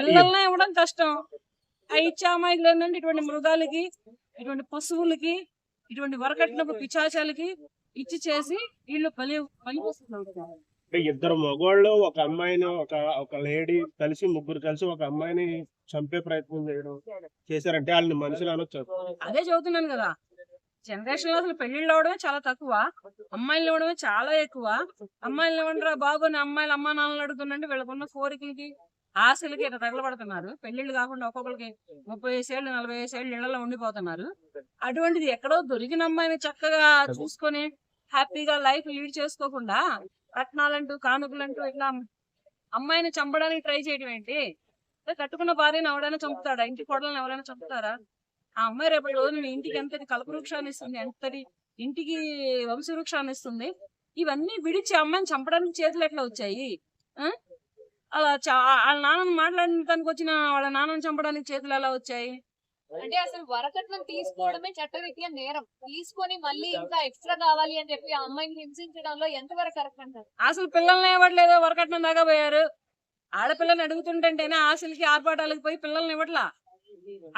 పిల్లల్ని ఇవ్వడం కష్టం. ఆ ఇచ్చే అమ్మాయిలు ఏంటంటే ఇటువంటి మృగాలకి ఇటువంటి పశువులకి ఇటువంటి వరకట్నపు పిచాచాలకి ఇచ్చి చేసి వీళ్ళు పని పని అంటే ఇద్దరు మగవాళ్ళు ఒక అమ్మాయిని ఒక ఒక లేడీ కలిసి ముగ్గురు కలిసి ఒక అమ్మాయిని చంపే ప్రయత్నం చేయడం చేశారంటే వాళ్ళని మనుషులు అనొచ్చు అదే చదువుతున్నాను కదా. జనరేషన్లో అసలు పెళ్ళిళ్ళు అవడమే చాలా తక్కువ. అమ్మాయిలు ఇవ్వడమే చాలా ఎక్కువ. అమ్మాయిలు ఇవ్వండిరా బాబు అని అమ్మాయిలు అమ్మా నాన్నలు అడుగుతుందంటే వీళ్ళకున్న కోరికలకి ఆశలకి ఇట్లా తగలబడుతున్నారు. పెళ్ళిళ్ళు కాకుండా ఒక్కొక్కరికి ముప్పై ఏళ్ళు నలభై ఏళ్ళు ఇళ్ళలో ఉండిపోతున్నారు. అటువంటిది ఎక్కడో దొరికిన అమ్మాయిని చక్కగా చూసుకొని హ్యాపీగా లైఫ్ లీడ్ చేసుకోకుండా కట్నాలంటూ కానుకలంటూ ఇట్లా అమ్మాయిని చంపడానికి ట్రై చేయడం ఏంటి? కట్టుకున్న భార్యను ఎవరైనా చంపుతాడా? ఇంటి కోడలను ఎవరైనా చంపుతారా? ఆ అమ్మాయి రేపటి రోజు మీ ఇంటికి ఎంతటి కల్పవృక్షాన్ని ఇస్తుంది? ఎంతటి ఇంటికి వంశవృక్షాన్ని ఇస్తుంది? ఇవన్నీ విడిచి అమ్మాయిని చంపడానికి చేతులు ఎట్లా వచ్చాయి? అలా వాళ్ళ నాన్నని మాట్లాడటానికి వచ్చిన వాళ్ళ నాన్నని చంపడానికి చేతులు ఎలా వచ్చాయి? అంటే అసలు వరకట్నం తీసుకోవడమే చట్టరీత్యా నేరం. తీసుకొని మళ్ళీ ఇంకా ఎక్స్ట్రా కావాలి అని చెప్పి ఆ అమ్మాయిని హింసించడంలో ఎంతవరకు కరెక్ట్ అంటారు? అసలు పిల్లల్ని ఇవ్వట్లేదు వరకట్నం దాకా పోయారు. ఆడపిల్లని అడుగుతుంటేనే ఆశలకి ఆర్పాటాలకు పోయి పిల్లల్ని ఇవ్వట్లా.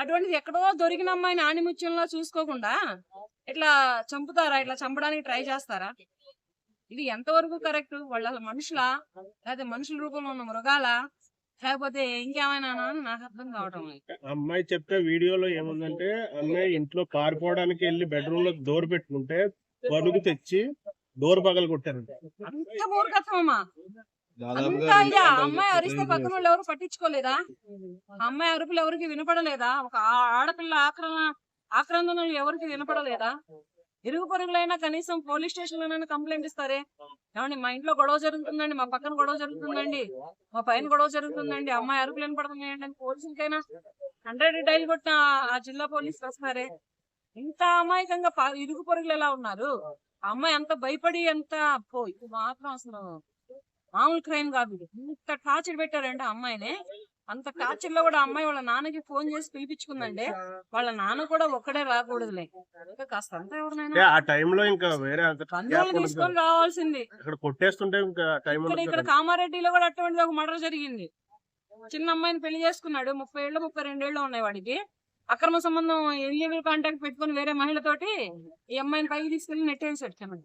అటువంటిది ఎక్కడో దొరికిన అమ్మాయిని ఆణిముత్యంలో చూసుకోకుండా ఇట్లా చంపుతారా ఇట్లా చంపడానికి ట్రై చేస్తారా? ఇది ఎంతవరకు కరెక్ట్? వాళ్ళ మనుషులా? లేకపోతే మనుషుల రూపంలో ఉన్న మృగాలా? లేకపోతే ఇంకేమైనా నాకు అర్థం కావటం అమ్మాయి చెప్తే వీడియోలో ఏముందంటే అమ్మాయి ఇంట్లో పారిపోవడానికి వెళ్ళి బెడ్రూమ్లో డోర్ పెట్టుకుంటే పరుగు తెచ్చి డోర్ పగలు కొట్టారంట. అంత మూర్ఖత్వమా? అంతా అమ్మాయి అరిస్తే పక్కన వాళ్ళు ఎవరు పట్టించుకోలేదా? అమ్మాయి అరుపులు ఎవరికి వినపడలేదా? ఒక ఆడపిల్ల ఆక్రమణ ఆక్రందనలు ఎవరికి వినపడలేదా? ఇరుగు పొరుగులైనా కనీసం పోలీస్ స్టేషన్ లోనైనా కంప్లైంట్ ఇస్తారే? ఏమండి మా ఇంట్లో గొడవ జరుగుతుందండి మా పక్కన గొడవ జరుగుతుందండి మా పైన గొడవ జరుగుతుందండి అమ్మాయి అరుపులు వినపడుతున్నాయండి అని పోలీసులకైనా హండ్రెడ్ డైల్ కొట్టిన ఆ- జిల్లా పోలీసులు వస్తున్నారే ఇంత అమాయకంగా ఇరుగు పొరుగులు ఎలా ఉన్నారు? ఆ అమ్మాయి ఎంత భయపడి ఎంత పో ఇది మాత్రం అసలు మామూలు క్రైమ్ కాదు ఇంత టార్చర్ పెట్టారండి ఆ అమ్మాయిని. అంత టార్చర్లో కూడా అమ్మాయి వాళ్ళ నాన్నకి ఫోన్ చేసి పిలిపించుకుందండి వాళ్ళ నాన్న కూడా ఒక్కడే రాకూడదులే. ఇంకా కాస్త అంతా అంటే ఎవరినైనా ఆ టైంలో ఇంకా వేరే అంత బంధువులు తీసుకొని రావాల్సింది. ఇక్కడ కొట్టేస్తుంటే ఇంకా టైం ఇక్కడ. కామారెడ్డిలో కూడా అటువంటిది ఒక మర్డర్ జరిగింది. చిన్న అమ్మాయిని పెళ్ళి చేసుకున్నాడు. ముప్పై ఏళ్ళు ముప్పై రెండేళ్ళు ఉన్నాయి వాడికి. అక్రమ సంబంధం ఇల్లీగల్ కాంటాక్ట్ పెట్టుకొని వేరే మహిళతోటి ఈ అమ్మాయిని పైకి తీసుకెళ్ళి నెట్టేసి పెట్టాను